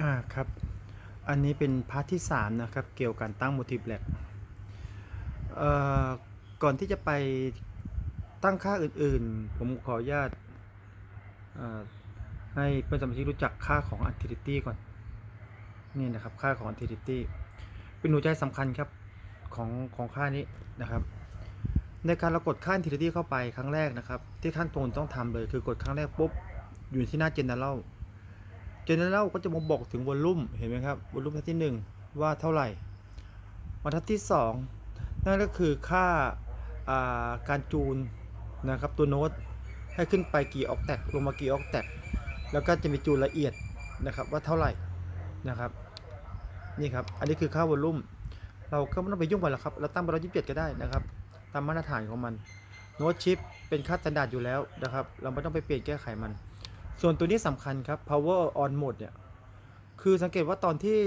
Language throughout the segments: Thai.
อ่าครับ อันนี้เป็นพาร์ทที่ 3 นะครับ เกี่ยวกับการตั้ง Motive Lab เอ่อก่อนที่จะไปตั้งค่าอื่นๆ ผมขออนุญาตเอ่อให้เพื่อนสมาชิกรู้จักค่าของ Utility ก่อน นี่นะครับค่าของ Utility เป็นหัวใจสำคัญครับ ของของค่านี้นะครับ ในการเรากดค่า Utility เข้าไปครั้งแรกนะครับ ที่ขั้นตอนต้องทำเลยคือกดครั้งแรกปุ๊บ อยู่ที่หน้า General General ก็จะมาบอกถึงวอลลุ่มเห็นไหมครับวอลลุ่มที่ 1 ว่าเท่าไหร่บรรทัดที่ 2 นั่นก็คือค่าาการจูนนะครับตัวโน้ตให้ขึ้นไปกี่ออกแตกลงมากี่ออกแตกแล้วก็จะมีจูนละเอียดนะครับว่าเท่าไหร่นะครับนี่ครับอันนี้คือค่าวอลลุ่มเราก็ไม่ต้องไปยุ่งมันหรอกครับเราตั้งไปร้อยยี่สิบเจ็ดก็ได้นะครับ ตามมาตรฐานของมันโน้ตชิปเป็นค่าสแตนดาร์ดอยู่แล้วนะครับ เราไม่ต้องไปเปลี่ยนแก้ไขมัน ส่วนตัวนี้สำคัญครับ power on mode เนี่ย คือสังเกตว่าตอนที่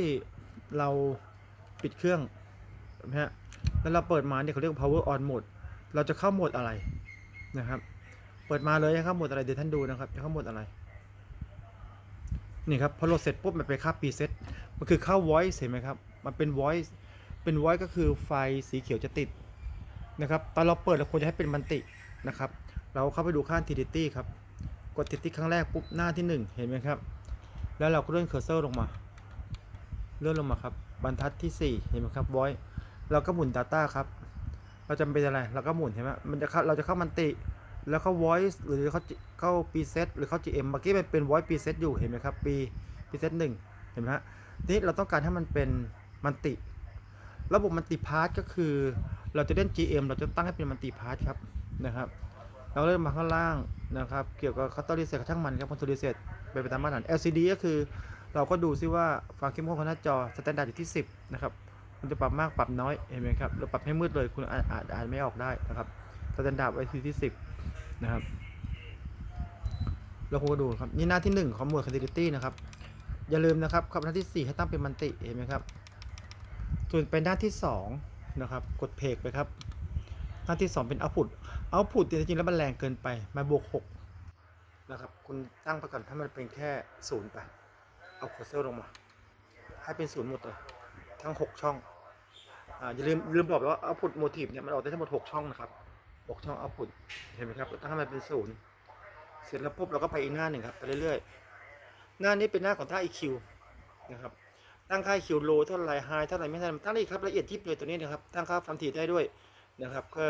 เราปิดเครื่องนะฮะ แล้วเราเปิดมาเนี่ยเขาเรียกว่า power on mode เราจะเข้าโหมดอะไรนะครับ เปิดมาเลยจะเข้าโหมดอะไรเดี๋ยวท่านดูนะครับ จะเข้าโหมดอะไร นี่ครับพอโหลดเสร็จปุ๊บมันไปค่า preset มันคือเข้า voice เห็นไหมครับ มันเป็น voice เป็น voice ก็คือไฟสีเขียวจะติดนะครับ ตอนเราเปิดเราควรจะให้เป็นมันตินะครับ เราเข้าไปดูค่า intensity ครับ กดติดที่ครั้งแรกปุ๊บหน้าที่ 1 เห็นไหมครับ แล้วเราก็เลื่อนเคอร์เซอร์ลงมา เลื่อนลงมาครับ บรรทัดที่ 4 เห็นไหมครับ voice เราก็หมุน data ครับ เราจะเป็นอะไร เราก็หมุนเห็นไหมมันจะเข้าเราจะเข้ามันติ แล้วเข้า voice หรือเข้าเข้า preset หรือเข้า GM เมื่อกี้มันเป็น voice preset อยู่เห็นไหมครับปี preset 1เห็นไหมฮะนี้เราต้องการให้มันเป็นมันติ ระบบมันติพาร์ทก็คือ เราจะเล่น GM เราจะตั้งให้เป็นมันติพาร์ทครับนะครับ เราเริ่มมาข้างล่างนะครับ เกี่ยวกับคัตเตอร์รีเซ็ตช่างมันครับคอนโทรลรีเซ็ตเป็นไปตามมาตรฐาน LCD ก็คือ เราก็ดูซิว่าความเข้มข้นของหน้าจอสแตนดาร์ดอยู่ที่ 10 นะครับคุณจะปรับมากปรับน้อยเห็นไหมครับเราปรับให้มืดเลยคุณอาจอาจอ่านไม่ออกได้นะครับสแตนดาร์ดไว้ที่ที่10 นะครับเราคงก็ดูครับนี่หน้าที่ 1 ของหมวด Creativity นะครับ อย่าลืมนะครับครับหน้าที่ 4 ให้ตั้งเป็นมันติเห็นไหมครับส่วนเป็นหน้าที่ 2 นะครับ กดเพกไปครับ หน้าที่ 2 เป็น output output จริงๆแล้วมันแรงเกินไปมาบวก6นะครับคุณตั้งไปก่อนให้มันเป็นแค่0ไป เอาคอเซอร์ลงมา ให้เป็นศูนย์หมดเลยทั้ง 6 ช่องอ่าอย่าลืมลืมบอกไปว่า output motive เนี่ยมันออกได้ทั้งหมด 6 ช่องนะครับ 6 ช่อง output เห็นไหมครับตั้งให้มันเป็นศูนย์เสร็จแล้วปุ๊บเราก็ไปอีกหน้าหนึ่งครับไปเรื่อยๆ หน้านี้เป็นหน้าของท่า EQ นะครับตั้งค่า EQ low เท่าไหร่ high เท่าไหร่ไม่เท่าไรตั้งได้ครับละเอียดยิบเลยตัวนี้นะครับตั้งค่าความถี่ได้ด้วย นะครับก็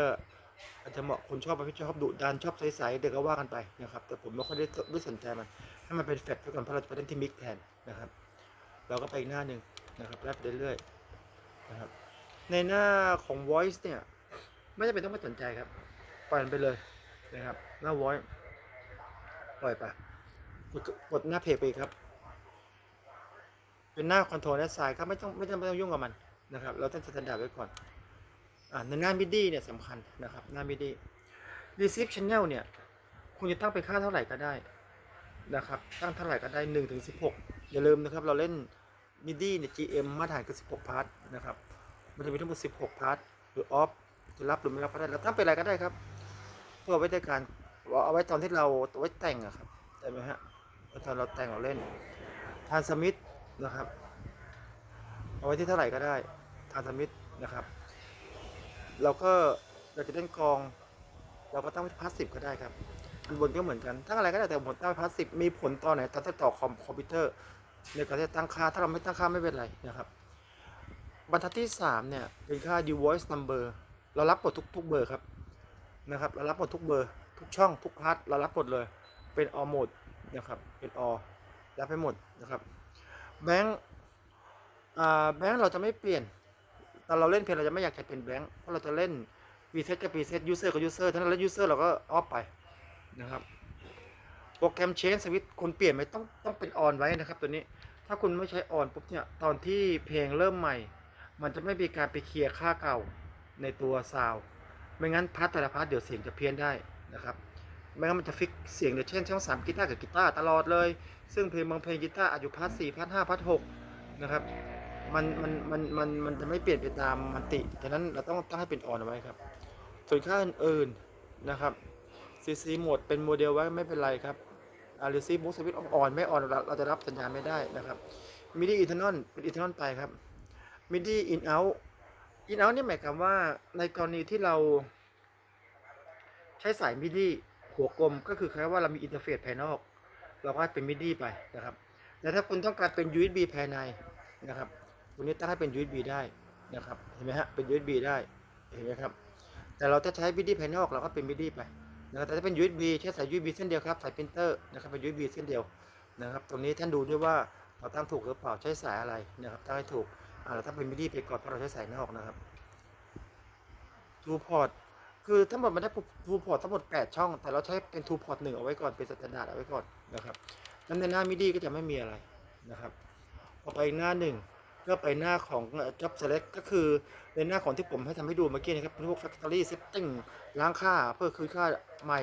อาจจะเหมาะคนชอบประเภทชอบดุดันชอบใสๆเด็กก็ว่ากันไปนะครับ แต่ผมไม่ค่อยได้ได้สนใจมันให้มันเป็นแฟลตไปก่อนเพราะเราจะไปเล่นที่มิกแทนนะครับ เราก็ไปอีกหน้าหนึ่งนะครับไล่ไปเรื่อยๆนะครับ ในหน้าของ voice เนี่ยไม่จำเป็นต้องไปสนใจครับ ปล่อยมันไปเลยนะครับ หน้า voice ปล่อยไปกดกดหน้าเพจไปครับ เป็นหน้า control และ side ครับไม่ต้องไม่ต้องไม่ต้องยุ่งกับมันนะครับ เราต้องสแตนดาร์ดไว้ก่อน ในหน้า MIDI เนี่ยสำคัญนะครับหน้า MIDI receive channel เนี่ยคุณจะตั้งเป็นค่าเท่าไหร่ก็ได้นะครับตั้งเท่าไหร่ก็ได้1ถึง16 อย่าลืมนะครับเราเล่น MIDI เนี่ย GM มาตรฐานคือ 16 พาร์ทนะครับมันจะมีทั้งหมด 16 พาร์ทหรือ off จะรับหรือไม่รับก็ได้แล้วตั้งเป็นอะไรก็ได้ครับเพื่อไว้ในการเอาไว้ตอนที่เราเอาไว้แต่งอะครับได้ไหมฮะตอนเราแต่งเราเล่นทานสมิธนะครับ เอาไว้ที่เท่าไหร่ก็ได้ทานสมิธนะครับ เราก็เราจะเล่นกอง เราก็ตั้งไว้พาสซีฟก็ได้ครับอันบนก็เหมือนกันตั้งอะไรก็ได้แต่ผมตั้งพาสซีฟมีผลต่อไหนตอนที่ต่อคอมคอมพิวเตอร์ในการที่ตั้งค่าถ้าเราไม่ตั้งค่าไม่เป็นไรนะครับ บรรทัดที่ 3 เนี่ยเป็นค่า u voice number เรารับหมดทุกทุกเบอร์ครับนะครับ เรารับหมดทุกเบอร์ ทุกช่องทุกพาร์ทเรารับหมดเลย เป็น all mode นะครับเป็น all รับไปหมดนะครับแบงค์อ่าแบงค์เราจะไม่เปลี่ยน ตอนเราเล่นเพลงเราจะไม่อยากจะเป็นแบงค์เพราะเราจะเล่น reset กับ reset user กับ user ถ้าเราเล่น user เราก็ off ไปนะครับโปรแกรม change switch คุณเปลี่ยนไหมต้องต้องเป็น on ไว้นะครับ ตัวนี้ถ้าคุณไม่ใช้ on ปุ๊บเนี่ยตอนที่เพลงเริ่มใหม่ มันจะไม่มีการไปเคลียร์ค่าเก่าในตัวซาวไม่งั้นพาร์ทแต่ละพาร์ทเดี๋ยวเสียงจะเพี้ยนได้นะครับไม่งั้นมันจะฟิกเสียงเดี๋ยวเช่นช่องสามกีตาร์กับกีตาร์ตลอดเลย ซึ่งเพลงบางเพลงกีตาร์อาจอยู่พาร์ทสี่พาร์ทห้าพาร์ทหกนะครับ มันมันมันมันมันจะไม่เปลี่ยนไปตามมัติฉะนั้นเราต้องตั้งให้เป็นออนเอาไว้ครับ ส่วนค่าอื่นๆนะครับ CC โหมดเป็นโมเดลไว้ไม่เป็นไรครับอาริซีบูสวิตออนไม่ออนเราเราจะรับสัญญาณไม่ได้นะครับมิดี้อินเทอร์นอลเป็นอินเทอร์นอลไปครับมิดี้อินเอาท์อินเอาท์นี่หมายความว่าในกรณีที่เราใช้สายมิดี้หัวกลมก็คือคล้ายว่าเรามีอินเทอร์เฟซภายนอก เราก็เป็นมิดี้ไปนะครับแต่ถ้าคุณต้องการเป็น USB ภายในนะครับ วนี้ตั้งให้เป็น USB ได้นะครับ เห็นไหมฮะ เป็น USB ได้ เห็นไหมครับ แต่เราจะใช้มิดี้ภายนอกเราก็เป็นมิดี้ไปนะครับ แต่ถ้าเป็น USB ใช้สาย USB เส้นเดียวครับ สายปรินเตอร์นะครับ เป็น USB เส้นเดียวนะครับ ตรงนี้ท่านดูด้วยว่าเราตั้งถูกหรือเปล่า ใช้สายอะไรนะครับ ตั้งให้ถูก อ่าเราตั้งเป็นมิดี้ไปก่อนเพราะเราใช้สายนอกนะครับทูพอร์ตคือทั้งหมดมันได้ทูพอร์ตทั้งหมด 8 ช่อง แต่เราใช้เป็นทูพอร์ตหนึ่งเอาไว้ก่อน เป็นสแตนดาร์ดเอาไว้ก่อนนะครับ นั้นในหน้ามิดีก็จะไม่มีอะไรนะครับ พอไปหน้าหนึ่ง ก็ไปหน้าของ job select ก็คือในหน้าของที่ผมให้ทำให้ดูเมื่อกี้นะครับพวก factory setting ล้างค่าเพื่อคืนค่าใหม่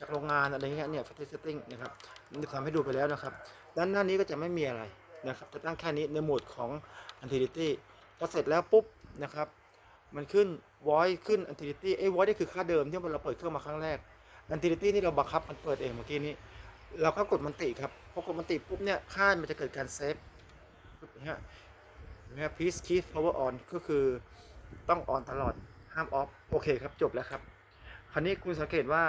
จากโรงงานอะไรเงี้ยเนี่ย factory setting นะครับนี่ทำให้ดูไปแล้วนะครับ ด้านหน้านี้ก็จะไม่มีอะไรนะครับจะตั้งแค่นี้ในโหมดของ Utility พอเสร็จแล้วปุ๊บนะครับ มันขึ้น voice ขึ้น Utility ไอ้ voice นี่คือค่าเดิมที่เราเปิดเครื่องมาครั้งแรก Utility นี่เราบังคับมันเปิดเองเมื่อกี้นี้เราก็กดมันติครับพอกดมันติปุ๊บเนี่ยค่ามันจะเกิดการเซฟปุ๊บเนี่ยนะครับ please keep power on ก็คือต้อง on ตลอดห้าม off โอเคครับจบแล้วครับ คราวนี้คุณสังเกตว่า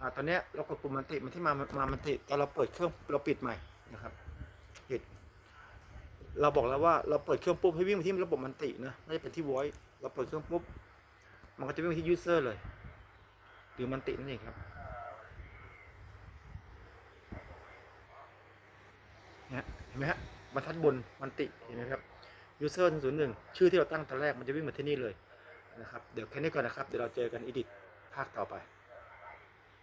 อตอนนี้เรากดปุ่มมันติมันที่มามามันติตอนเราเปิดเครื่องเราปิดใหม่นะครับปิดเราบอกแล้วว่าเราเปิดเครื่องปุ๊บให้วิ่งไปที่ระบบมันตินะไม่ได้เป็นที่ voice เราเปิดเครื่องปุ๊บมันก็จะวิ่งไปที่ user เลย หรือมันตินั่นเองครับนี่ยเห็นไหมฮะบรรทัดบนมันติเห็นไหมครับ user 0 1ชื่อที่เราตั้งตอนแรกมันจะวิ่งมาที่นี่เลยนะครับ เดี๋ยวแค่นี้ก่อนนะครับ เดี๋ยวเราเจอกันอีดิทภาคต่อไป